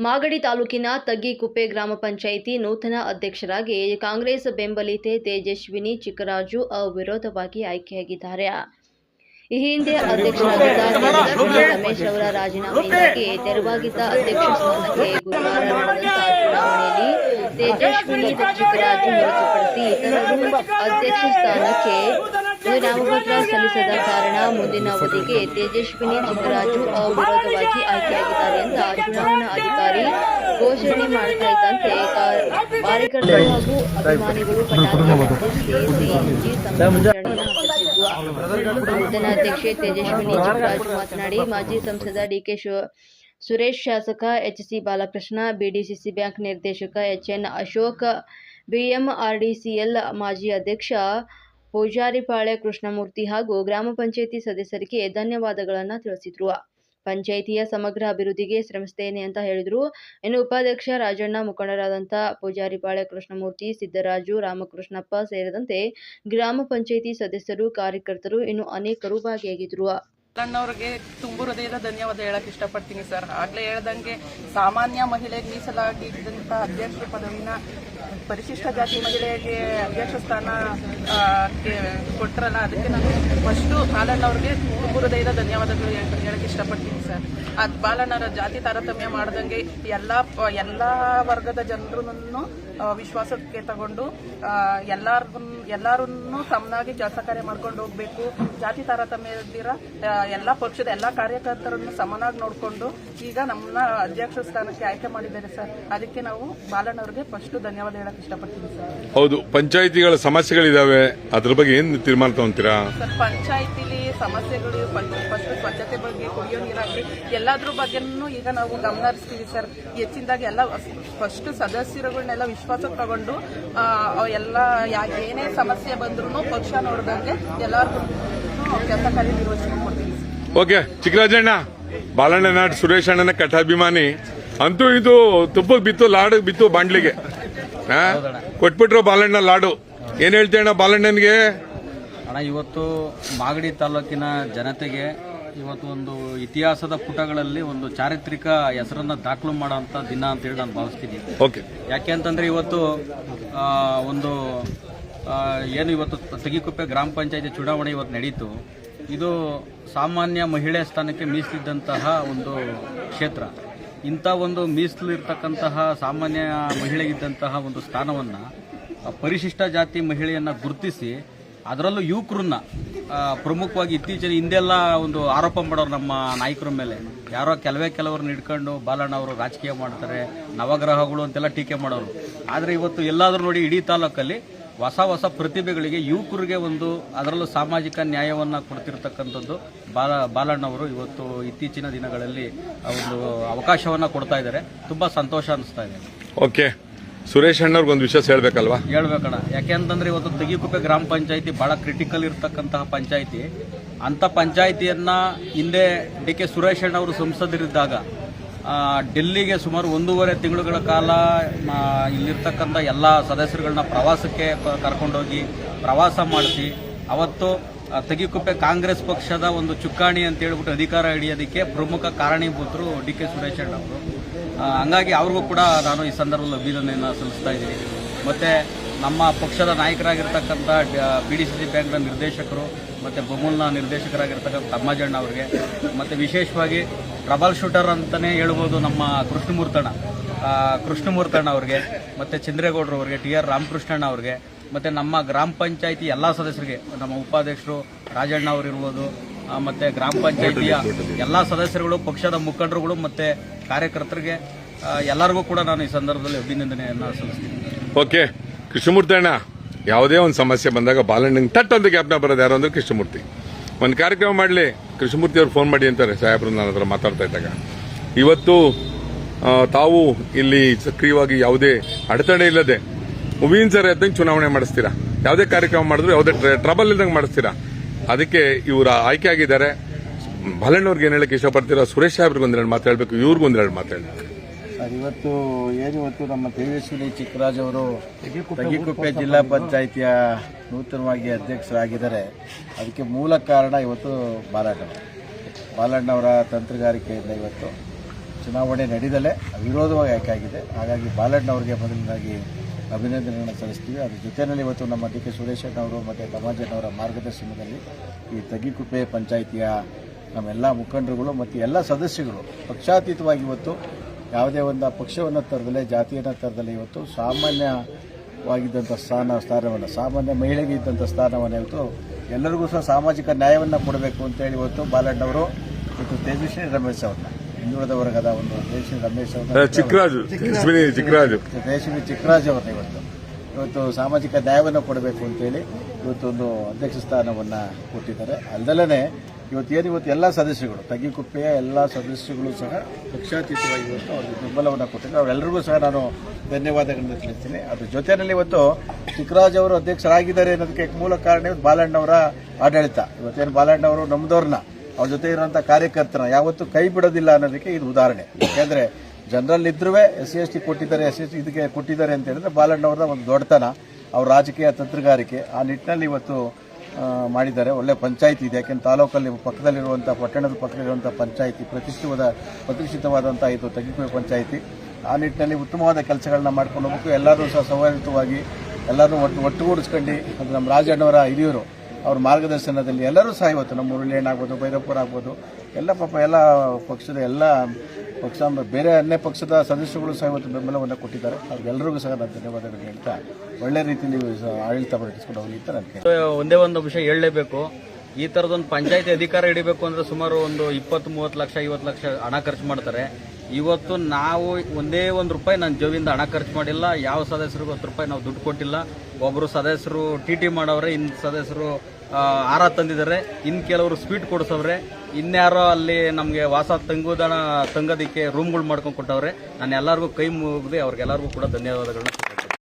ಮಾಗಡಿ ತಾಲೂಕಿನ ತಗ್ಗಿಕುಪ್ಪೆ ಗ್ರಾಮ ಪಂಚಾಯಿತಿ ನೂತನ ಅಧ್ಯಕ್ಷರಾಗಿ ಕಾಂಗ್ರೆಸ್ ಬೆಂಬಲಿತೆ ತೇಜಸ್ವಿನಿ ಚಿಕ್ಕರಾಜು ಅವಿರೋಧವಾಗಿ ಆಯ್ಕೆಯಾಗಿದ್ದಾರೆ. ಈ ಹಿಂದೆ ಅಧ್ಯಕ್ಷರಾಗಿದ್ದ ರಮೇಶ್ ಅವರ ರಾಜೀನಾಮೆಯಿಂದಾಗಿ ತೆರವಾಗಿದ್ದ ಅಧ್ಯಕ್ಷ ಸ್ಥಾನಕ್ಕೆ ಗುರುವಾರ ಚುನಾವಣೆಯಲ್ಲಿ ತೇಜಸ್ವಿನಿ ಚಿಕ್ಕರಾಜು ಹೊರತುಪಡಿಸಿ ಇತರರು ಅಧ್ಯಕ್ಷ ಸ್ಥಾನಕ್ಕೆ ನಾಮಪತ್ರ ಸಲ್ಲಿಸದ ಕಾರಣ ಮುಂದಿನ ಅವಧಿಗೆ ತೇಜಸ್ವಿನಿ ಚಿಕ್ಕರಾಜು ಅವಿರೋಧವಾಗಿ ಆಯ್ಕೆಯಾಗಿದ್ದಾರೆ ಅಂತ ಚುನಾವಣಾ ಅಧಿಕಾರಿ ಘೋಷಣೆ ಮಾಡ್ತಾ ಇದ್ದಂತೆ ಕಾರ್ಯಕರ್ತರು ಹಾಗೂ ಅಭಿಮಾನಿಗಳು ನೂತನ ಅಧ್ಯಕ್ಷೆ ತೇಜಸ್ವಿನಿ ಚಿಕ್ಕರಾಜು ಮಾತನಾಡಿ, ಮಾಜಿ ಸಂಸದ ಡಿಕೆ ಸುರೇಶ್ ಶಾಸಕ H C Balakrishna, BDCC bank ನಿರ್ದೇಶಕ ಎಚ್ ಎನ್ ಅಶೋಕ್, ಬಿಎಂಆರ್ಡಿಸಿಎಲ್ ಮಾಜಿ ಅಧ್ಯಕ್ಷ ಪೂಜಾರಿಪಾಳ್ಯ ಕೃಷ್ಣಮೂರ್ತಿ ಹಾಗೂ ಗ್ರಾಮ ಪಂಚಾಯಿತಿ ಸದಸ್ಯರಿಗೆ ಧನ್ಯವಾದಗಳನ್ನು ತಿಳಿಸಿದ್ರು. ಪಂಚಾಯಿತಿಯ ಸಮಗ್ರ ಅಭಿವೃದ್ಧಿಗೆ ಶ್ರಮಿಸ್ತೇನೆ ಅಂತ ಹೇಳಿದರು. ಇನ್ನು ಉಪಾಧ್ಯಕ್ಷ ರಾಜಣ್ಣ ಮುಖಂಡರಾದಂಥ ಪೂಜಾರಿಪಾಳ್ಯ ಕೃಷ್ಣಮೂರ್ತಿ, ಸಿದ್ದರಾಜು, ರಾಮಕೃಷ್ಣಪ್ಪ ಸೇರಿದಂತೆ ಗ್ರಾಮ ಪಂಚಾಯಿತಿ ಸದಸ್ಯರು, ಕಾರ್ಯಕರ್ತರು ಇನ್ನು ಅನೇಕರು ಭಾಗಿಯಾಗಿದ್ರು. ಅಣ್ಣವ್ರಿಗೆ ತುಂಬು ಹೃದಯದ ಧನ್ಯವಾದ ಹೇಳಕ್ ಇಷ್ಟಪಡ್ತೀನಿ ಸರ್. ಆಗ್ಲೇ ಹೇಳ್ದಂಗೆ ಸಾಮಾನ್ಯ ಮಹಿಳೆಗೆ ಮೀಸಲಾಗಿದ್ದಂಥ ಅಧ್ಯಕ್ಷ ಪದವಿನ ಪರಿಶಿಷ್ಟ ಜಾತಿ ಮಹಿಳೆಗೆ ಅಧ್ಯಕ್ಷ ಸ್ಥಾನ ಕೊಟ್ಟರಲ್ಲ ಅದಕ್ಕೆ ನಾನು ಫಸ್ಟು ಬಾಲಣ್ಣವ್ರಿಗೆ ಹೃದಯದ ಧನ್ಯವಾದಗಳು ಹೇಳಕ್ಕೆ ಹೇಳಕ್ ಇಷ್ಟಪಡ್ತೀನಿ ಸರ್. ಅದು ಬಾಲಣ್ಣರ ಜಾತಿ ತಾರತಮ್ಯ ಮಾಡ್ದಂಗೆ ಎಲ್ಲ ಎಲ್ಲ ವರ್ಗದ ಜನರನ್ನು ವಿಶ್ವಾಸಕ್ಕೆ ತಗೊಂಡು ಎಲ್ಲಾರ್ಗು ಎಲ್ಲಾರನ್ನು ತಮ್ಮನಾಗಿ ಕೆಲಸ ಕಾರ್ಯ ಮಾಡ್ಕೊಂಡು ಹೋಗ್ಬೇಕು. ಜಾತಿ ತಾರತಮ್ಯ ಎಲ್ಲ ಪಕ್ಷದ ಎಲ್ಲ ಕಾರ್ಯಕರ್ತರನ್ನು ಸಮನಾಗಿ ನೋಡಿಕೊಂಡು ಈಗ ನಮ್ಮನ್ನ ಅಧ್ಯಕ್ಷ ಸ್ಥಾನಕ್ಕೆ ಆಯ್ಕೆ ಮಾಡಿದ್ದಾರೆ ಸರ್. ಅದಕ್ಕೆ ನಾವು ಬಾಲಣ್ಣವ್ರಿಗೆ ಫಸ್ಟ್ ಧನ್ಯವಾದ ಹೇಳಕ್ ಇಷ್ಟಪಡ್ತೀನಿ ಸರ್ ಹೌದು ಪಂಚಾಯಿತಿಗಳ ಸಮಸ್ಯೆಗಳಿದಾವೆ. ಅದ್ರ ಬಗ್ಗೆ ಏನ್ ತೀರ್ಮಾನ ತಗೊಂತೀರಾ? ಸರ್ ಪಂಚಾಯತಿಲಿ ಸಮಸ್ಯೆಗಳು ಫಸ್ಟ್ ಸ್ವಚ್ಛತೆ ಬಗ್ಗೆ ಕುಡಿಯೋ ನೀರಾಗಲಿ ಎಲ್ಲಾದ್ರ ಬಗ್ಗೆನೂ ಈಗ ನಾವು ಗಮನ ಹರಿಸ್ತೀವಿ ಸರ್. ಹೆಚ್ಚಿನದಾಗಿ ಎಲ್ಲ ಫಸ್ಟ್ ಸದಸ್ಯರುಗಳನ್ನೆಲ್ಲ ವಿಶ್ವಾಸಕ್ಕೆ ತಗೊಂಡು ಆ, ಎಲ್ಲ ಯಾ- ಏನೇ ಸಮಸ್ಯೆ ಬಂದ್ರೂ ಪಕ್ಷ ನೋಡ್ದಂಗೆ ಎಲ್ಲರಿಗೂ ಕೆಲಸ ಕಾರ್ಯ ಕೊಡ್ತೀವಿ ಸರ್. ಓಕೆ ಚಿಕ್ಕರಾಜಣ್ಣ. ಬಾಲಣ್ಣ ನಾಡ್ ಸುರೇಶ್ ಅಣ್ಣನ ಕಠಾಭಿಮಾನಿ. ಅಂತೂ ಇದು ತುಪ್ಪಕ್ಕೆ ಬಿತ್ತು ಲಾಡಕ್ಕೆ ಬಿತ್ತು ಬಾಂಡ್ಲಿಗೆ? ಕೊಟ್ಬಿಟ್ರು ಬಾಲಣ್ಣ ಲಾಡು. ಏನ್ ಹೇಳ್ತೀಯಣ್ಣ ಬಾಲಣ್ಣನ್ಗೆ? ಅಣ್ಣ ಇವತ್ತು ಮಾಗಡಿ ತಾಲೂಕಿನ ಜನತೆಗೆ ಇವತ್ತು ಒಂದು ಇತಿಹಾಸದ ಪುಟಗಳಲ್ಲಿ ಒಂದು ಚಾರಿತ್ರಿಕ ಹೆಸರನ್ನ ದಾಖಲು ಮಾಡುವಂತ ದಿನ ಅಂತ ಹೇಳಿ ನಾನು ಭಾವಿಸ್ತೀನಿ. ಓಕೆ. ಯಾಕೆ ಅಂತಂದ್ರೆ ಇವತ್ತು ಒಂದು ಏನು ಇವತ್ತು ತಗಿಕುಪ್ಪೆ ಗ್ರಾಮ ಪಂಚಾಯತಿ ಚುನಾವಣೆ ಇವತ್ತು ನಡೀತು. ಇದು ಸಾಮಾನ್ಯ ಮಹಿಳೆ ಸ್ಥಾನಕ್ಕೆ ಮೀಸಲಿದ್ದಂತಹ ಒಂದು ಕ್ಷೇತ್ರ. ಇಂಥ ಒಂದು ಮೀಸಲಿರ್ತಕ್ಕಂತಹ ಸಾಮಾನ್ಯ ಮಹಿಳೆಗಿದ್ದಂತಹ ಒಂದು ಸ್ಥಾನವನ್ನ ಪರಿಶಿಷ್ಟ ಜಾತಿ ಮಹಿಳೆಯನ್ನು ಗುರುತಿಸಿ, ಅದರಲ್ಲೂ ಯುವಕರನ್ನ ಪ್ರಮುಖವಾಗಿ ಇತ್ತೀಚಿನ ಹಿಂದೆಲ್ಲ ಒಂದು ಆರೋಪ ಮಾಡೋರು ನಮ್ಮ ನಾಯಕರ ಮೇಲೆ. ಯಾರೋ ಕೆಲವೇ ಕೆಲವ್ರನ್ನ ಹಿಡ್ಕೊಂಡು ಬಾಲಣ್ಣ ಅವರು ರಾಜಕೀಯ ಮಾಡ್ತಾರೆ, ನವಗ್ರಹಗಳು ಅಂತೆಲ್ಲ ಟೀಕೆ ಮಾಡೋರು. ಆದರೆ ಇವತ್ತು ಎಲ್ಲಾದರೂ ನೋಡಿ ಇಡೀ ತಾಲೂಕಲ್ಲಿ ಹೊಸ ಹೊಸ ಪ್ರತಿಭೆಗಳಿಗೆ ಯುವಕರಿಗೆ ಒಂದು ಅದರಲ್ಲೂ ಸಾಮಾಜಿಕ ನ್ಯಾಯವನ್ನು ಕೊಡ್ತಿರ್ತಕ್ಕಂಥದ್ದು. ಬಾಲ ಬಾಲಣ್ಣವರು ಇವತ್ತು ಇತ್ತೀಚಿನ ದಿನಗಳಲ್ಲಿ ಒಂದು ಅವಕಾಶವನ್ನು ಕೊಡ್ತಾ ಇದ್ದಾರೆ. ತುಂಬ ಸಂತೋಷ ಅನಿಸ್ತಾ ಇದೆ. ಓಕೆ. ಸುರೇಶ್ ಅಣ್ಣವ್ರಿಗೆ ಒಂದು ವಿಷಯ ಹೇಳ್ಬೇಕಲ್ವಾ? ಹೇಳ್ಬೇಕಣ್ಣ. ಯಾಕೆ ಅಂತಂದ್ರೆ ಇವತ್ತು ತೆಗಿಕುಪ್ಪೆ ಗ್ರಾಮ ಪಂಚಾಯಿತಿ ಭಾಳ ಕ್ರಿಟಿಕಲ್ ಇರತಕ್ಕಂತಹ ಪಂಚಾಯಿತಿ. ಅಂಥ ಪಂಚಾಯಿತಿಯನ್ನು ಹಿಂದೆ ಡಿ ಕೆ ಸುರೇಶ್ ಅಣ್ಣವರು ಸಂಸದರಿದ್ದಾಗ ಡೆಲ್ಲಿಗೆ ಸುಮಾರು ಒಂದೂವರೆ ತಿಂಗಳುಗಳ ಕಾಲ ಇಲ್ಲಿರ್ತಕ್ಕಂಥ ಎಲ್ಲ ಸದಸ್ಯರುಗಳನ್ನ ಪ್ರವಾಸಕ್ಕೆ ಕರ್ಕೊಂಡೋಗಿ ಪ್ರವಾಸ ಮಾಡಿಸಿ, ಅವತ್ತು ತೆಗಿಕುಪ್ಪೆ ಕಾಂಗ್ರೆಸ್ ಪಕ್ಷದ ಒಂದು ಚುಕ್ಕಾಣಿ ಅಂತ ಹೇಳ್ಬಿಟ್ಟು ಅಧಿಕಾರ ಹಿಡಿಯೋದಕ್ಕೆ ಪ್ರಮುಖ ಕಾರಣೀಭೂತರು ಡಿ ಕೆ ಸುರೇಶ್ ಅವರು. ಹಂಗಾಗಿ ಅವ್ರಿಗೂ ಕೂಡ ನಾನು ಈ ಸಂದರ್ಭದಲ್ಲಿ ಅಭಿನಂದನೆಯನ್ನು ಸಲ್ಲಿಸ್ತಾ ಇದ್ದೀನಿ. ಮತ್ತು ನಮ್ಮ ಪಕ್ಷದ ನಾಯಕರಾಗಿರ್ತಕ್ಕಂಥ ಬಿ ಡಿ ಸಿ ಸಿ ಬ್ಯಾಂಕ್ನ ನಿರ್ದೇಶಕರು, ಮತ್ತು ಬೊಮ್ಮಲ್ನ ನಿರ್ದೇಶಕರಾಗಿರ್ತಕ್ಕಂಥ ತಮ್ಮಜಣ್ಣ ಅವರಿಗೆ, ಮತ್ತು ವಿಶೇಷವಾಗಿ ಟ್ರಬಲ್ ಶೂಟರ್ ಅಂತಲೇ ಹೇಳ್ಬೋದು ನಮ್ಮ ಕೃಷ್ಣಮೂರ್ತಣ್ಣ. ಕೃಷ್ಣಮೂರ್ತಣ್ಣ ಅವ್ರಿಗೆ ಮತ್ತು ಚಂದ್ರೇಗೌಡರು ಅವ್ರಿಗೆ ಟಿ ಆರ್ ರಾಮಕೃಷ್ಣಣ್ಣ ಅವ್ರಿಗೆ ಮತ್ತು ನಮ್ಮ ಗ್ರಾಮ ಪಂಚಾಯತಿ ಎಲ್ಲ ಸದಸ್ಯರಿಗೆ ನಮ್ಮ ಉಪಾಧ್ಯಕ್ಷರು ರಾಜಣ್ಣ ಅವರು ಇರ್ಬೋದು ಆ, ಮತ್ತೆ ಗ್ರಾಮ ಪಂಚಾಯತಿಯ ಎಲ್ಲ ಸದಸ್ಯರುಗಳು ಪಕ್ಷದ ಮುಖಂಡರುಗಳು ಮತ್ತು ಕಾರ್ಯಕರ್ತರಿಗೆ ಎಲ್ಲರಿಗೂ ಕೂಡ ನಾನು ಈ ಸಂದರ್ಭದಲ್ಲಿ ಅಭಿನಂದನೆಯನ್ನು ಸಲ್ಲಿಸ್ತೀನಿ. ಓಕೆ ಕೃಷ್ಣಮೂರ್ತಿ ಅಣ್ಣ ಯಾವುದೇ ಒಂದು ಸಮಸ್ಯೆ ಬಂದಾಗ ಬಾಲಣ್ಣಿಂಗ್ ತಟ್ ಅಂತ ಬರೋದು ಯಾರು ಕೃಷ್ಣಮೂರ್ತಿ. ಒಂದು ಕಾರ್ಯಕ್ರಮ ಮಾಡಲಿ. ಕೃಷ್ಣಮೂರ್ತಿ ಅವರು ಫೋನ್ ಮಾಡಿ ಅಂತಾರೆ, ಸಾಹೇಬರು ನನ್ನ ಹತ್ರ ಮಾತಾಡ್ತಾ ಇದ್ದಾಗ. ಇವತ್ತು ತಾವು ಇಲ್ಲಿ ಸಕ್ರಿಯವಾಗಿ ಯಾವುದೇ ಅಡೆತಡೆ ಇಲ್ಲದೆ, ಮುಬೀನ್ ಸರ್ ಎದ್ದಂಗೆ ಚುನಾವಣೆ ಮಾಡಿಸ್ತೀರಾ? ಯಾವುದೇ ಕಾರ್ಯಕ್ರಮ ಮಾಡಿದ್ರು ಯಾವುದೇ ಟ್ರಬಲ್ ಇಲ್ದಂಗೆ ಮಾಡಿಸ್ತೀರಾ? ಅದಕ್ಕೆ ಇವರ ಆಯ್ಕೆ ಆಗಿದ್ದಾರೆ. ಬಲಣ್ಣವ್ರಿಗೆ ಏನು ಹೇಳಕ್ಕೆ ಇಷ್ಟಪಡ್ತೀರಾ? ಸುರೇಶ್ ಸಾಹೇಬ್ರಿಗೆ ಒಂದೆರಡು ಮಾತು ಇವ್ರಿಗೊಂದೆರಡು ಇವ್ರಿಗೂ ಇವತ್ತು ಏನು ಇವತ್ತು ನಮ್ಮ ತೇಜಸ್ವಿನಿ ಚಿಕ್ಕರಾಜ್ ಅವರು ತಗಿಕುಪ್ಪೆ ಜಿಲ್ಲಾ ಪಂಚಾಯಿತಿಯ ನೂತನವಾಗಿ ಅಧ್ಯಕ್ಷರಾಗಿದ್ದಾರೆ. ಅದಕ್ಕೆ ಮೂಲ ಕಾರಣ ಇವತ್ತು ಬಾಲಣ್ಣ. ಬಾಲಣ್ಣವರ ತಂತ್ರಗಾರಿಕೆಯಿಂದ ಇವತ್ತು ಚುನಾವಣೆ ನಡೆದಲೇ ಅವಿರೋಧವಾಗಿ ಆಯ್ಕೆ ಆಗಿದೆ ಹಾಗಾಗಿ ಬಾಲಣ್ಣವ್ರಿಗೆ ಮೊದಲನೇದಾಗಿ ಅಭಿನಂದನೆಗಳನ್ನು ಸಲ್ಲಿಸ್ತೀವಿ. ಅದ್ರ ಜೊತೆಯಲ್ಲಿ ಇವತ್ತು ನಮ್ಮ ಡಿ ಕೆ ಸುರೇಶಣ್ಣವರು ಮತ್ತು ಕಮಾಜಣ್ಣವರ ಮಾರ್ಗದರ್ಶನದಲ್ಲಿ ಈ ತಗ್ಗಿಕುಪ್ಪೆ ಪಂಚಾಯಿತಿಯ ನಮ್ಮೆಲ್ಲ ಮುಖಂಡರುಗಳು ಮತ್ತು ಎಲ್ಲ ಸದಸ್ಯಗಳು ಪಕ್ಷಾತೀತವಾಗಿ ಇವತ್ತು ಯಾವುದೇ ಒಂದು ಪಕ್ಷವನ್ನು ತರದಲ್ಲೇ ಜಾತಿಯನ್ನು ತರದಲ್ಲೇ ಇವತ್ತು ಸಾಮಾನ್ಯವಾಗಿದ್ದಂಥ ಸ್ಥಾನ ಸ್ಥಾನವನ್ನು ಸಾಮಾನ್ಯ ಮಹಿಳೆಗೆ ಇದ್ದಂಥ ಸ್ಥಾನವನ್ನು ಇವತ್ತು ಎಲ್ಲರಿಗೂ ಸಹ ಸಾಮಾಜಿಕ ನ್ಯಾಯವನ್ನು ಕೊಡಬೇಕು ಅಂತೇಳಿ ಇವತ್ತು ಬಾಲಣ್ಣವರು ಇವತ್ತು ತೇಜಸ್ವಿ ರಮೇಶ್ ಅವ್ರನ್ನ ಹಿಂದುಳಿದ ವರ್ಗದ ಒಂದು ತೇಜಸ್ವಿ ರಮೇಶ್ ಅವ್ರನ್ನ ಚಿಕ್ಕರಾಜು ತೇಜಸ್ವಿ ಚಿಕ್ಕರಾಜ್ ಅವ್ರನ್ನ ಇವತ್ತು. ಇವತ್ತು ಸಾಮಾಜಿಕ ನ್ಯಾಯವನ್ನು ಕೊಡಬೇಕು ಅಂತೇಳಿ ಇವತ್ತೊಂದು ಅಧ್ಯಕ್ಷ ಸ್ಥಾನವನ್ನು ಕೊಟ್ಟಿದ್ದಾರೆ. ಅಲ್ಲದಲ್ಲೇ ಇವತ್ತು ಏನು ಇವತ್ತು ಎಲ್ಲ ಸದಸ್ಯಗಳು ತಗ್ಗಿಕುಪ್ಪೆಯ ಎಲ್ಲ ಸದಸ್ಯಗಳು ಸಹ ಪಕ್ಷಾತೀತವಾಗಿ ಇವತ್ತು ಅವ್ರಿಗೆ ಬೆಂಬಲವನ್ನು ಕೊಟ್ಟಿದ್ದಾರೆ. ಅವರೆಲ್ಲರಿಗೂ ಸಹ ನಾನು ಧನ್ಯವಾದಗಳನ್ನು ತಿಳಿಸ್ತೀನಿ. ಅದ್ರ ಜೊತೆಯಲ್ಲಿ ಇವತ್ತು ಚಿಕ್ಕರಾಜ್ ಅವರು ಅಧ್ಯಕ್ಷರಾಗಿದ್ದಾರೆ ಅನ್ನೋದಕ್ಕೆ ಮೂಲ ಕಾರಣ ಇವತ್ತು ಬಾಲಣ್ಣವರ ಆಡಳಿತ. ಇವತ್ತೇನು ಬಾಲಣ್ಣವರು ನಮ್ಮದವ್ರನ್ನ ಅವ್ರ ಜೊತೆ ಇರುವಂಥ ಕಾರ್ಯಕರ್ತನ ಯಾವತ್ತೂ ಕೈ ಬಿಡೋದಿಲ್ಲ ಅನ್ನೋದಕ್ಕೆ ಇದು ಉದಾಹರಣೆ. ಯಾಕೆಂದರೆ ಜನರಲ್ ಇದ್ರೂ ಎಸ್ ಸಿ ಎಸ್ ಟಿ ಕೊಟ್ಟಿದ್ದಾರೆ ಎಸ್ ಎಸ್ ಟಿ ಇದಕ್ಕೆ ಕೊಟ್ಟಿದ್ದಾರೆ ಅಂತ ಹೇಳಿದ್ರೆ ಒಂದು ದೊಡ್ಡತನ. ಅವ್ರ ರಾಜಕೀಯ ತಂತ್ರಗಾರಿಕೆ, ಆ ನಿಟ್ಟಿನಲ್ಲಿ ಇವತ್ತು ಮಾಡಿದ್ದಾರೆ. ಒಳ್ಳೆ ಪಂಚಾಯಿತಿ ಇದೆ. ಯಾಕೆಂದ್ರೆ ತಾಲೂಕಲ್ಲಿ ಪಕ್ಕದಲ್ಲಿರುವಂಥ ಪಟ್ಟಣದ ಪಕ್ಕದಲ್ಲಿರುವಂಥ ಪಂಚಾಯಿತಿ, ಪ್ರತಿಷ್ಠಿತವಾದ ಪ್ರತಿಷ್ಠಿತವಾದಂಥ ಇದು ತಗ್ಗಿಕುವೆ ಪಂಚಾಯಿತಿ. ಆ ನಿಟ್ಟಿನಲ್ಲಿ ಉತ್ತಮವಾದ ಕೆಲಸಗಳನ್ನ ಮಾಡ್ಕೊಂಡು ಹೋಗಬೇಕು. ಎಲ್ಲರೂ ಸಹ ಸೌಹಾರ್ದವಾಗಿ ಎಲ್ಲರೂ ಒಟ್ಟು, ಒಟ್ಟುಗೂಡಿಸ್ಕೊಂಡು ಅದು ನಮ್ಮ ರಾಜಣ್ಣವರ ಹಿರಿಯರು ಅವ್ರ ಮಾರ್ಗದರ್ಶನದಲ್ಲಿ ಎಲ್ಲರೂ ಸಹ ಇವತ್ತು ನಮ್ಮ ಮುರುಳಿಯಣ್ಣ ಆಗ್ಬೋದು ಭೈರಪ್ಪರ್ ಆಗ್ಬೋದು, ಎಲ್ಲ ಪಾಪ ಎಲ್ಲ ಪಕ್ಷದ ಎಲ್ಲ ಪಕ್ಷ, ಬೇರೆ ಅನ್ಯ ಪಕ್ಷದ ಸದಸ್ಯಗಳು ಸಹ ಇವತ್ತು ಬೆಂಬಲವನ್ನು ಕೊಟ್ಟಿದ್ದಾರೆ. ಅವ್ರಿಗೆಲ್ಲರಿಗೂ ಸಹ ನಾನು ಧನ್ಯವಾದಗಳು ಹೇಳ್ತಾ ಒಳ್ಳೆ ರೀತಿಯಲ್ಲಿ ಆಡಳಿತ ಪ್ರಕಟಿಸ್ಕೊಂಡು ಹೋಗಿ ಅಂತ ನನಗೆ ಒಂದೇ ಒಂದು ವಿಷಯ ಹೇಳಲೇಬೇಕು. ಈ ಥರದೊಂದು ಪಂಚಾಯತಿ ಅಧಿಕಾರ ಹಿಡಿಬೇಕು ಅಂದರೆ ಸುಮಾರು ಒಂದು ಇಪ್ಪತ್ತು ಮೂವತ್ತು ಲಕ್ಷ, ಐವತ್ತು ಲಕ್ಷ ಹಣ ಖರ್ಚು ಮಾಡ್ತಾರೆ. ಇವತ್ತು ನಾವು ಒಂದೇ ಒಂದು ರೂಪಾಯಿ ನಾನು ಜೋವಿಂದ ಹಣ ಖರ್ಚು ಮಾಡಿಲ್ಲ. ಯಾವ ಸದಸ್ಯರಿಗೂ ಹತ್ತು ರೂಪಾಯಿ ನಾವು ದುಡ್ಡು ಕೊಟ್ಟಿಲ್ಲ. ಒಬ್ಬರು ಸದಸ್ಯರು ಟಿ ಟಿ ಮಾಡವ್ರೆ, ಇನ್ನು ಸದಸ್ಯರು ಆರ ತಂದಿದ್ದಾರೆ. ಇನ್ನು ಕೆಲವರು ಸ್ವೀಟ್ ಕೊಡಿಸವ್ರೆ. ಇನ್ಯಾರೋ ಅಲ್ಲಿ ನಮಗೆ ವಾಸ ತಂಗುದಾಣ, ತಂಗೋದಕ್ಕೆ ರೂಮ್ಗಳು ಮಾಡ್ಕೊಂಡು ಕೊಟ್ಟವ್ರೆ. ನಾನು ಎಲ್ಲರಿಗೂ ಕೈ ಮುಗಿದು ಅವ್ರಿಗೆಲ್ಲರಿಗೂ ಕೂಡ ಧನ್ಯವಾದಗಳನ್ನ